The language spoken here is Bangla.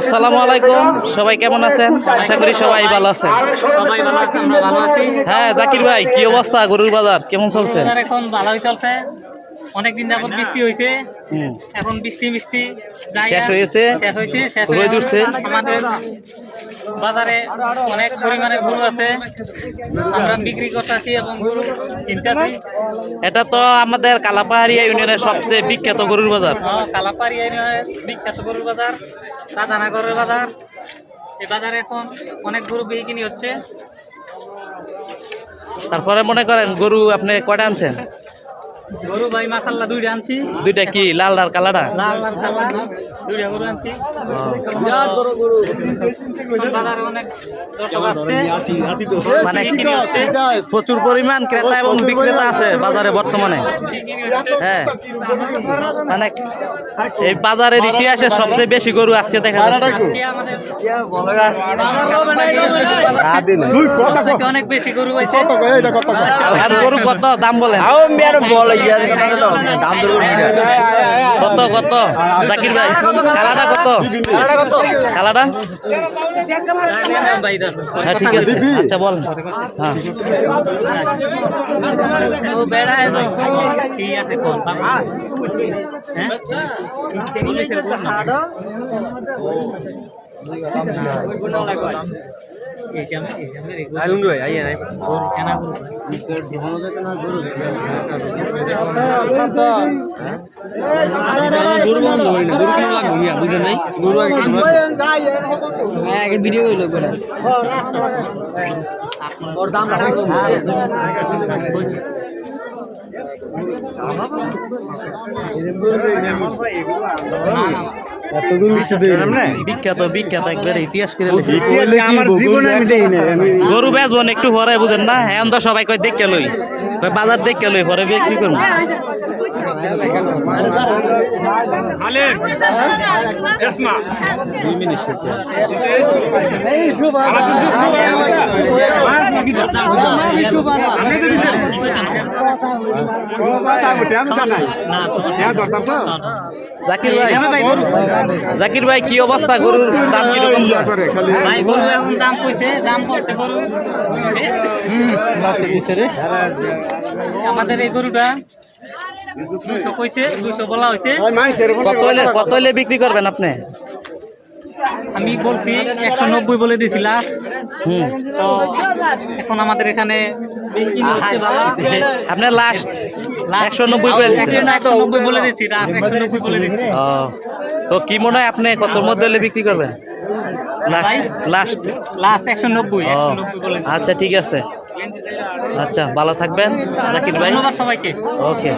আসসালামু আলাইকুম। সবাই কেমন আছেন? আশা করি সবাই ভালো আছেন। সবাই ভালো আছে আমরা ভালো আছি। হ্যাঁ জাকির ভাই কি অবস্থা গরুর বাজার? কেমন চলছে? এখন ভালোই চলছে। অনেকদিন যাবত বৃষ্টি হয়েছে। এখন বৃষ্টি মিষ্টি শেষ হয়েছে? শেষ হয়েছে শেষ রোদ উঠছে? আমাদের বাজারে অনেক পরিমাণে গরু আছে। আমরা বিক্রি করতেছি এবং গরু কিনতেছি। এটা তো আমাদের কালাপাহাড়িয়া ইউনিয়নের সবচেয়ে বিখ্যাত গরুর বাজার। কালাপাড়ি এরিয়ার বিখ্যাত গরুর বাজার রাধানগরের বাজার। এই বাজারে এখন অনেক গরু বিক্রি হচ্ছে। তারপরে মনে করেন গরু আপনি কয়টা আনছেন? গরু ভাই দুইটা আনছি। দুইটা কি লাল আর কালাটা লাল দুইটা গরু আনছি। এখন বাজারে অনেক দর্শক আসছে। মানে বিক্রি হচ্ছে প্রচুর পরিমাণ ক্রেতা এবং বিক্রেতা আছে বাজারে বর্তমানে। হ্যাঁ। মানে এই বাজারের ইতিহাসে সবচেয়ে বেশি গরু আজকে দেখা যাচ্ছে। অনেক বেশি গরু হয়েছে। গরু কত দাম বলেন। কত কত? জাকির ভাই কালাটা কত? কালাটা কত? কালাটা হ্যাঁ ঠিক আছে। আচ্ছা বল। হ্যাঁ। ও বেড়ায় তো ঠিক আছে কোন হ্যাঁ পুলিশের কোন না। বিখ্যাত বিখ্যাত একবার ইতিহাস করে লেখে। ইতিহাসে আমার জীবনে আমি দেই না গরু বেচবন একটু পরে বুঝেন না হ্যাঁ তো সবাই কই দেখে লই। বাজার দেখে লই পরে বিক্রি করুন না, তোমার- জাকির ভাই। জাকির ভাই কি অবস্থা গরুর দাম কীরকম? ভাই গরু এখন দাম কইছে দাম করছে গরু। আমাদের এই গরুটা দুশো কইছে দুশো বলা হয়েছে কত বিক্রি করবেন আপনি? আমি বলছি একশো নব্বই বলে দিয়েছিলাম হুম। তো এখন আমাদের এখানে আপনার লাস্ট একশো নব্বই বলে দিচ্ছি একশো নব্বই বলে দিচ্ছি। ও। তো কি মনে হয় আপনি কত মধ্যে হলে বিক্রি করবেন? লাস্ট লাস্ট একশো নব্বই আচ্ছা ঠিক আছে। আচ্ছা ভালো থাকবেন। জাকির ভাই ধন্যবাদ সবাইকে। ওকে